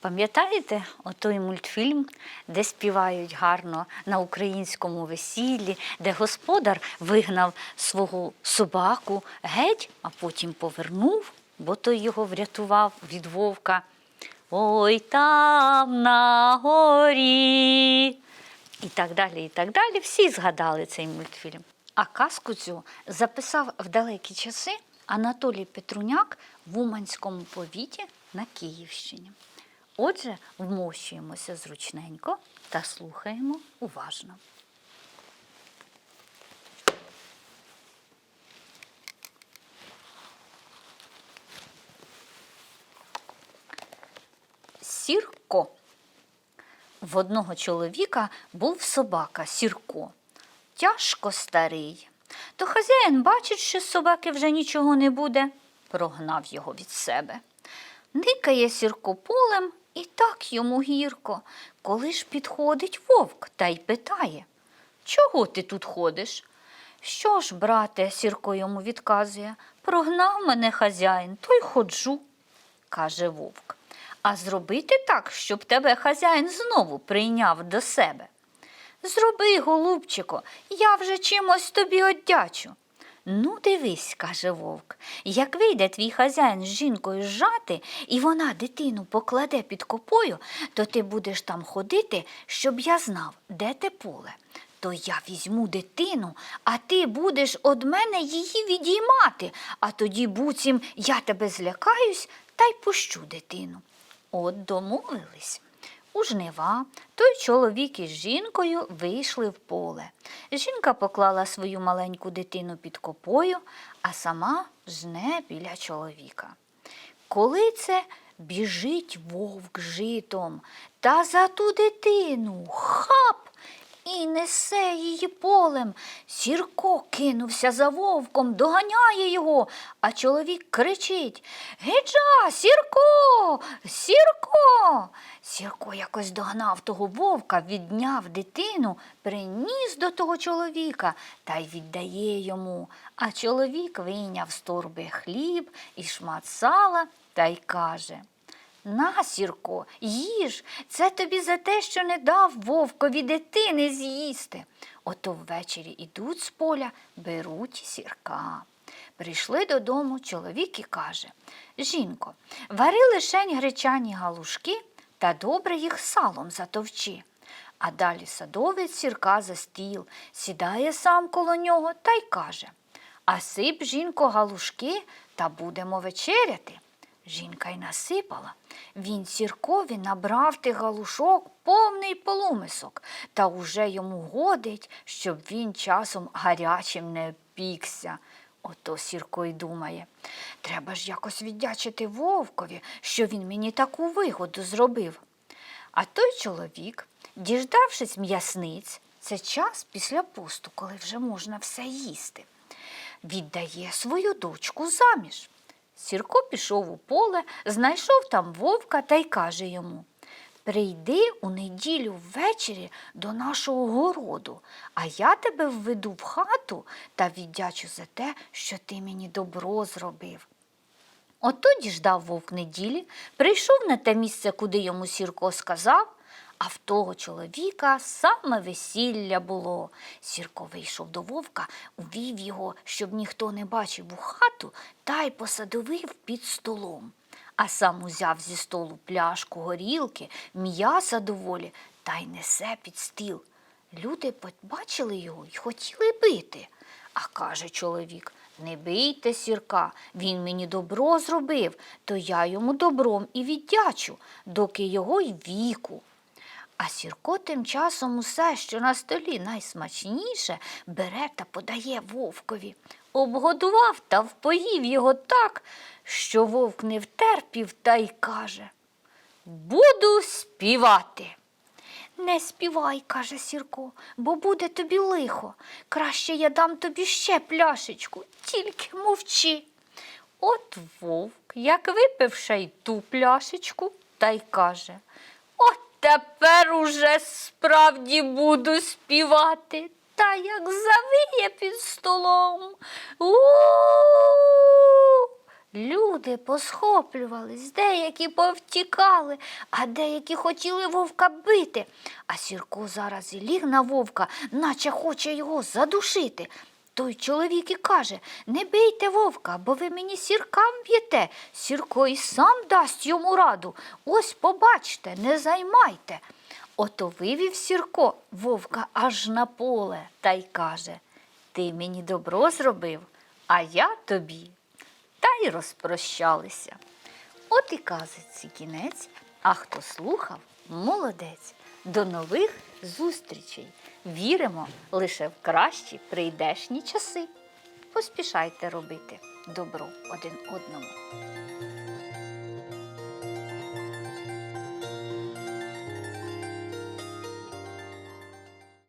Пам'ятаєте отой мультфільм, де співають гарно на українському весіллі, де господар вигнав свого собаку геть, а потім повернув, бо той його врятував від вовка. Ой там на горі. І так далі, і так далі. Всі згадали цей мультфільм. А казку цю записав в далекі часи Анатолій Петруняк в Уманському повіті на Київщині. Отже, вмощуємося зручненько та слухаємо уважно. Сірко. В одного чоловіка був собака Сірко. Тяжко старий. То хазяїн бачить, що з собаки вже нічого не буде, прогнав його від себе. Никає Сірко полем йому гірко, коли ж підходить вовк та й питає Чого ти тут ходиш? Що ж, брате, Сірко йому відказує, прогнав мене хазяїн, то й ходжу, каже вовк. А зробити так, щоб тебе хазяїн знову прийняв до себе. Зроби, голубчико, я вже чимось тобі одячу. Ну, дивись, каже вовк, як вийде твій хазяїн з жінкою жати, і вона дитину покладе під копою, то ти будеш там ходити, щоб я знав, де те поле. То я візьму дитину, а ти будеш од мене її відіймати, а тоді буцім я тебе злякаюсь та й пущу дитину. От домовились. У жнива той чоловік із жінкою вийшли в поле. Жінка поклала свою маленьку дитину під копою, а сама жне біля чоловіка. Коли це біжить вовк житом та за ту дитину хап і несе її полем. Сірко кинувся за вовком, доганяє його, а чоловік кричить Гиджа, Сірко, Сірко. Сірко якось догнав того вовка, відняв дитину, приніс до того чоловіка та й віддає йому. А чоловік вийняв з торби хліб і шмат сала та й каже на, Сірко, їж, це тобі за те, що не дав вовкові дитини з'їсти. Ото ввечері ідуть з поля, беруть сірка. Прийшли додому чоловік і каже Жінко, вари лишень гречані галушки та добре їх салом затовчи. А далі садовець сірка за стіл, сідає сам коло нього та й каже А сип, жінко, галушки та будемо вечеряти. Жінка й насипала. Він сіркові набрав тих галушок повний полумисок, та уже йому годить, щоб він часом гарячим не пікся. Ото Сірко й думає, треба ж якось віддячити вовкові, що він мені таку вигоду зробив. А той чоловік, діждавшись м'ясниць, це час після посту, коли вже можна все їсти, віддає свою дочку заміж. Сірко пішов у поле, знайшов там вовка та й каже йому Прийди у неділю ввечері до нашого городу, а я тебе введу в хату та віддячу за те, що ти мені добро зробив. Ото діждав вовк неділі, прийшов на те місце, куди йому Сірко сказав, а в того чоловіка саме весілля було. Сірко вийшов до вовка, увів його, щоб ніхто не бачив у хату, та й посадовив під столом. А сам узяв зі столу пляшку горілки, м'яса доволі, та й несе під стіл. Люди побачили його й хотіли бити. А каже чоловік, не бийте сірка, він мені добро зробив, то я йому добром і віддячу, доки його й віку. А Сірко тим часом усе, що на столі найсмачніше, бере та подає вовкові. Обгодував та впоїв його так, що вовк не втерпів та й каже Буду співати. Не співай, каже Сірко, бо буде тобі лихо. Краще я дам тобі ще пляшечку, тільки мовчи. От вовк, як випив ще й ту пляшечку, та й каже тепер уже справді буду співати. Та як завиє під столом. Люди люди посхоплювались, деякі повтікали, а деякі хотіли вовка бити. А Сірко зараз і ліг на вовка, наче хоче його задушити. Той чоловік і каже: Не бийте вовка, бо ви мені сіркам б'єте. Сірко і сам дасть йому раду. Ось побачте, не займайте. Ото вивів Сірко вовка аж на поле та й каже: Ти мені добро зробив, а я тобі. Та й розпрощалися. От і казиці кінець, а хто слухав, молодець. До нових зустрічей. Віримо лише в кращі прийдешні часи. Поспішайте робити добро один одному.